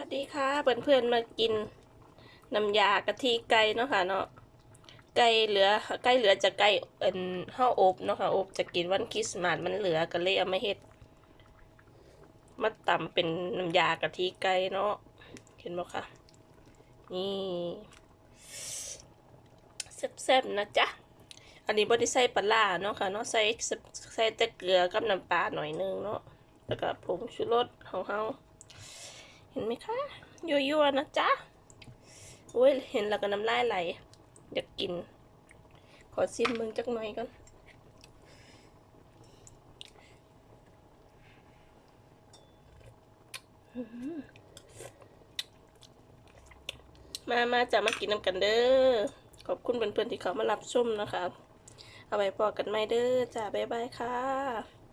วัสดีค่ะเพื่อนๆมากินน้ำยากะทิไก่เนาะค่ะเนาะไก่เหลือไก่เหลือจากไก่เอ็นห่ออบเนาะค่ะอบจะกินวันคริสต์มาสมันเหลือก็เลยเอามาเฮ็ดมาตำเป็นน้ำยากะทิไก่เนาะเห็นบ่ค่ะนี่แซ่บๆนะจ๊ะอันนี้บ่ได้ใส่ปลาร้าเนาะค่ะเนาะใส่ใส่แต่เกลือกับน้ำปลาหน่อยนึงเนาะแล้วก็ผงชูรสของเฮา เห็นไหมคะยั่วๆนะจ๊ะโอ้ยเห็นแล้วก็น้ำลายไหลอยากกิน ขอซิมมึงจักหน่อยก่อนมามาจะมากินน้ำกันเด้อ ขอบคุณเพื่อนๆที่เขามารับชมนะคะ เอาไว้พอกันไหมเด้อจ้าบ๊ายบายค่ะ